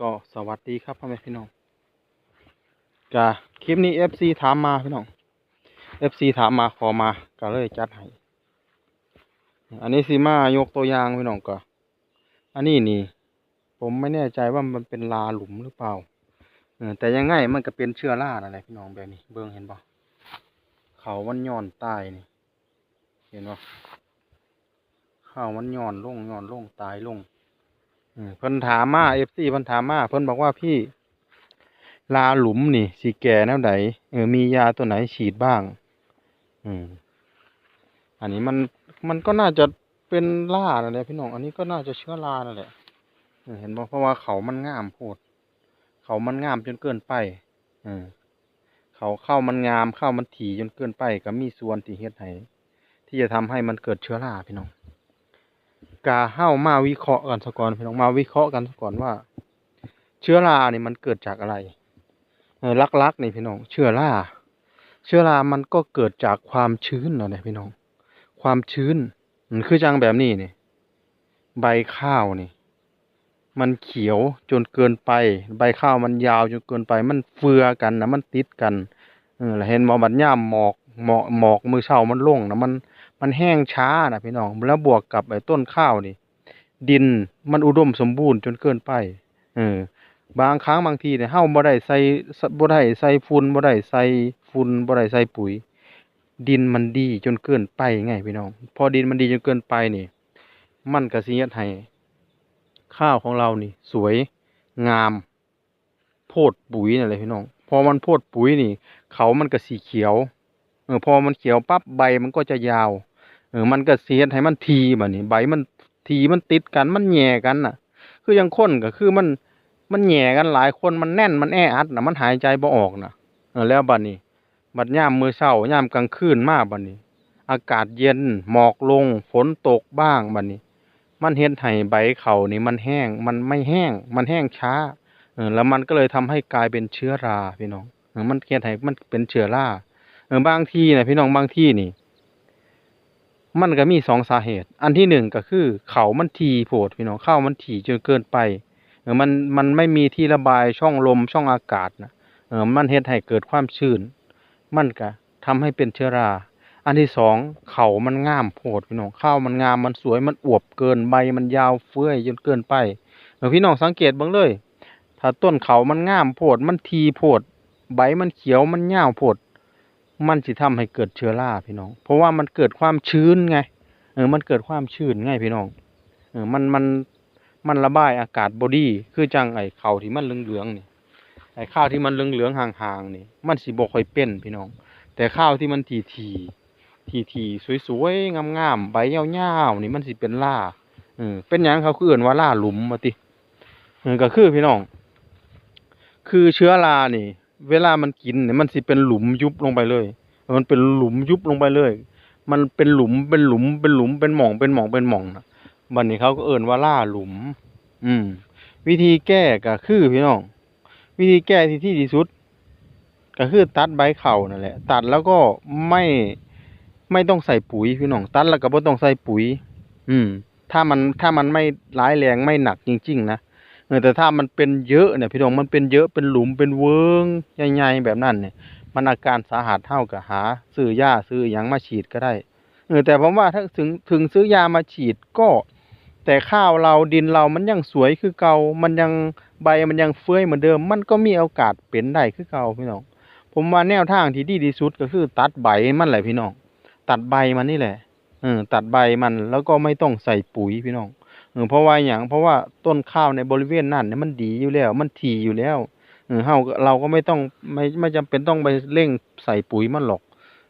ก็สวัสดีครับพ่อแม่พี่น้องกะคลิปนี้ FC ถามมาพี่น้อง FC ถามมาขอมาก็เลยจัดให้อันนี้สิมายกตัวอย่างพี่น้องก็อันนี้นี่ ผมไม่แน่ใจว่ามันเป็นลาหลุมหรือเปล่าแต่ยังไงมันก็เป็นเชื้อราอะไรพี่น้องแบบนี้ เบิ่งเห็นปะเขามันย้อนใต้นี่ เห็นปะเขาวมันย้อนลงย้อนลงตายลง เพิ่นถามมาเอฟซีเพิ่นถามมาเพิ่นบอกว่าพี่ ลาหลุมนี่สิแก่แนวใดเออมียาตัวไหนฉีดบ้าง อืม อันนี้มันมันก็น่าจะเป็นล่านั่นแหละพี่น้องอันนี้ก็น่าจะเชื้อรานั่นแหละเออเห็นบ่เพราะว่าเขามันงามโพดเขามันงามจนเกินไปเออเขาเข้ามันงามเข้ามันถี่จนเกินไปก็มีส่วนที่เฮ็ดให้ที่จะทำให้มันเกิดเชื้อราพี่น้อง กาเฮ้ามาวิเคราะห์กันสก่อนพี่น้องมาวิเคราะห์กันสก่อนว่า เชื้อราเนี่ยมันเกิดจากอะไรลักๆนี่พี่น้องเชื้อราเชื้อรามันก็เกิดจากความชื้นเนาะเนี่ยพี่น้อง ความชื้นมันคือจังแบบนี้นี่ใบข้าวนี่ มันเขียวจนเกินไป ใบข้าวมันยาวจนเกินไป มันเฟือกันนะมันติดกันเออเห็นหมอบัดย่ามหมอกหมอกหมอกมือเช้ามันลงนะมัน มันแห้งช้านะพี่น้องแล้วบวกกับไอ้ต้นข้าวนี่ ดินมันอุดมสมบูรณ์จนเกินไปเออบางครั้งบางทีเนี่ยเฮาบ่ได้ใส่บ่ได้ใส่ฝุ่นบ่ได้ใส่ฝุ่นบ่ได้ใส่ปุ๋ย ดินมันดีจนเกินไปไงพี่น้อง พอดินมันดีจนเกินไปนี่ มันก็สิเฮ็ดให้ข้าวของเรานี่ สวยงาม โพดปุ๋ยนั่นแหละพี่น้อง พอมันโพดปุ๋ยนี่ เขามันก็สีเขียวเออพอมันเขียวปั๊บใบมันก็จะยาว เออมันก็เสียดให้มันทีแบัดนี้ใบมันทีมันติดกันมันแหย่กันน่ะ คือยังคนก็คือมันมันแหย่กันหลายคนมันแน่นมันแออัดน่ะมันหายใจบ่ออกน่ะเออแล้วบัดนี้ บัดยามมือเช้าย่ามกลางคืนมากบัดนี้ อากาศเย็นหมอกลงฝนตกบ้างบัดนี้ มันเฮ็ดให้ใบเขานี่มันแห้งมันไม่แห้ง มันแห้งช้าเออแล้วมันก็เลยทำให้กลายเป็นเชื้อราพี่น้องเออมันเฮ็ดให้มันเป็นเชื้อราเออบางที่นะพี่น้องบางที่นี่ มันก็มีสองสาเหตุ อันที่หนึ่งก็คือ เขามันทีโพดพี่น้องเข้ามันถี่จนเกินไปเออมันมันไม่มีที่ระบายช่องลมช่องอากาศนะเออมันเฮ็ดให้เกิดความชื้น มันก็ทำให้เป็นเชื้อรา อันที่สองเขามันงามโพดพี่น้องข้าวมันงามมันสวยมันอวบเกินใบมันยาวเฟื้อยจนเกินไปเออพี่น้องสังเกตบิ่งเลย ถ้าต้นเขามันงามโพดมันทีโพดใบมันเขียวมันยาวโพด มันสิทำให้เกิดเชื้อราพี่น้อง เพราะว่ามันเกิดความชื้นไง เออ มันเกิดความชื้นไงพี่น้อง เออ มันมันมันระบายอากาศบอดี้คือจังไอ้ข้าวที่มันเหลืองๆนี่ ไอ้ข้าวที่มันเหลืองๆห่างๆนี่ มันสิบ่ค่อยเป็นพี่น้อง แต่ข้าวที่มันทีทีทีทีๆสวยๆงามๆใบยาวๆนี่มันสิเป็นล่าเออ เป็นหยังเขาคือเอิ้นว่าล่าหลุมว่าติเออก็คือพี่น้อง คือเชื้อรานี่ เวลามันกินเนี่ยมันสิเป็นหลุมยุบลงไปเลย มันเป็นหลุมยุบลงไปเลย มันเป็นหลุมเป็นหลุมเป็นหลุมเป็นหม่องเป็นหม่องเป็นหม่องนะบัดนี้เขาก็เอิ่นว่าล่าหลุม อืม วิธีแก้ก็คือพี่น้อง วิธีแก้ที่ที่ดีสุด ก็คือตัดใบเข่านั่นแหละ ตัดแล้วก็ไม่ไม่ต้องใส่ปุ๋ยพี่น้อง ตัดแล้วก็บ่ต้องใส่ปุ๋ย อืม ถ้ามันถ้ามันไม่ร้ายแรงไม่หนักจริง ๆ นะ แต่ถ้ามันเป็นเยอะเนี่ยพี่น้องมันเป็นเยอะเป็นหลุมเป็นเวิงใหญ่ๆแบบนั้นเนี่ย มันอาการสาหัสเท่ากับหา ซื้อยาซื้อหยังมาฉีดก็ได้เออแต่ผมว่าถ้าถึงถึงซื้อยามาฉีดก็ แต่ข้าวเราดินเรามันยังสวยคือเก่ามันยังใบมันยังเฟื้อยเหมือนเดิม มันก็มีโอกาสเป็นได้คือเก่าพี่น้องผมว่าแนวทางที่ดีที่สุดก็คือตัดใบมันแหละพี่น้องตัดใบมันนี่แหละเออตัดใบมันแล้วก็ไม่ต้องใส่ปุ๋ยพี่น้อง เออเพราะว่าอย่างเพราะว่าต้นข้าวในบริเวณนั้นเนี่ยมันดีอยู่แล้ว มันถี่อยู่แล้วเออเฮาเราก็ไม่ต้องไม่ไม่จำเป็นต้องไปเร่งใส่ปุ๋ยมันหรอก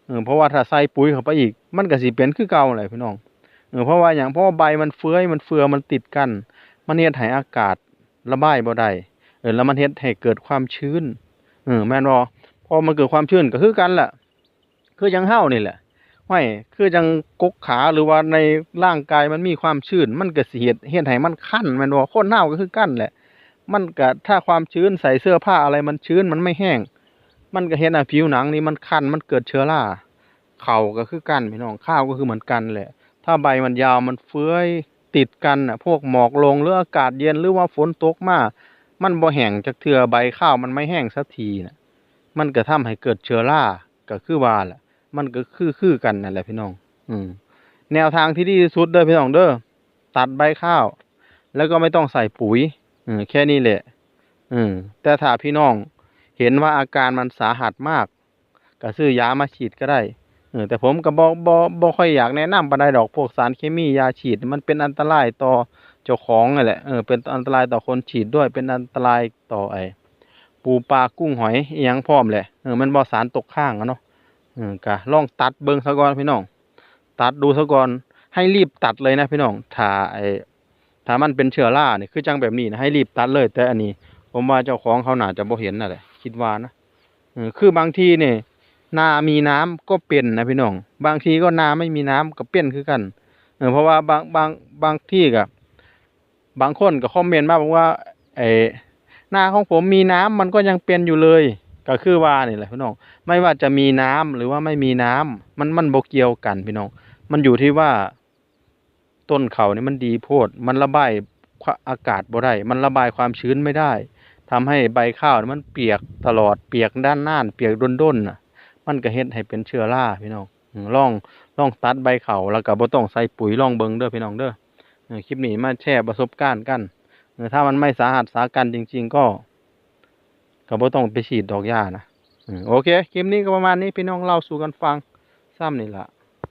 เออเพราะว่าถ้าใส่ปุ๋ยเข้าไปอีก มันก็สิเป็นคือเก่าแหละพี่น้องเออเพราะว่าอย่างเพราะว่าใบมันเฟื้อยมันเฟือมันติดกัน มันเฮ็ดให้อากาศระบายบ่ได้เออแล้วมันเฮ็ดให้เกิดความชื้นเออแม่นบ่พอมันเกิดความชื้นก็คือกันแหละคือจังเฮานี่แหละ ไม่คือจังกกขาหรือว่าในร่างกายมันมีความชื้น มันก็สิเฮ็ดเฮ็ดให้มันคันแม่นบ่าคนเฮาก็คือกันแหละ มันก็ถ้าความชื้นใส่เสื้อผ้าอะไรมันชื้นมันไม่แห้ง มันก็เฮ็ดให้ผิวหนังนี่มันคันมันเกิดเชื้อราเข่าก็คือกันพี่น้องข้าวก็คือเหมือนกันแหละ ถ้าใบมันยาวมันเฟื้อยติดกันน่ะ พวกหมอกลงหรืออากาศเย็นหรือว่าฝนตกมามันบ่แห้งจักเทื่อใบข้าวมันไม่แห้งสักทีน่ะมันก็ทำให้เกิดเชื้อราก็คือว่าแหละ มันก็คือคือกันนั่นแหละพี่น้อง อืม แนวทางที่ดีที่สุดเด้อพี่น้องเด้อตัดใบข้าว แล้วก็ไม่ต้องใส่ปุ๋ยอืมแค่นี้แหละอืมแต่ถ้าพี่น้องเห็นว่าอาการมันสาหัสมากก็ซื้อยามาฉีดก็ได้เออแต่ผมก็บ่บ่บ่ค่อยอยากแนะนำปานใดดอกพวกสารเคมียาฉีด มันเป็นอันตรายต่อเจ้าของนั่นแหละเออเป็นอันตรายต่อคนฉีดด้วยเป็นอันตรายต่อไอ้ปูปลากุ้งหอยอียังพร้อมแหละเออมันบ่สารตกค้างอะเนาะ ออก็ลองตัดเบิ่งซะก่อนพี่น้อง ตัดดูซะก่อน ให้รีบตัดเลยนะพี่น้อง ถ้าไอ้ถ้ามันเป็นเชื้อราเนี่ยคือจังแบบนี้นะให้รีบตัดเลย แต่อันนี้ ผมว่าเจ้าของเขาหน่าจะบ่เห็นนั่นแหละคิดว่านะอคือบางทีเนี่ยนามีน้ำก็เป็นนะพี่น้อง บางทีก็นาไม่มีน้ำก็เป็นคือกันเอเพราะว่าบางบางบางที่ก็บบางคนก็คอมเมนต์มาบอกว่าไอ้นาของผมมีน้ำมันก็ยังเป็นอยู่เลย ก็คือว่านี่แหละพี่น้องไม่ว่าจะมีน้ำหรือว่าไม่มีน้ำมันมันบ่เกี่ยวกันพี่น้อง มันอยู่ที่ว่าต้นเขานี่มันดีโพด มันระบายอากาศบ่ได้ มันระบายความชื้นไม่ได้ทำให้ใบข้าวมันเปียกตลอดเปียกด้านหน้านเปียกด้นๆน่ะ มันก็เฮ็ดให้เป็นเชื้อราพี่น้องอืมลองลองตัดใบเขาแล้วก็บ่ต้องใส่ปุ๋ยลองเบิ่งเด้อพี่น้องเด้อคลิปนี้มาแชร์ประสบการณ์กันถ้ามันไม่สาหัสสากันจริง ๆ ก็ ก็บ่ต้องไปฉีดดอกหญ้านะโอเคคลิปนี้ก็ประมาณนี้พี่น้องเล่าสู่กันฟังซ้ำนี่ละ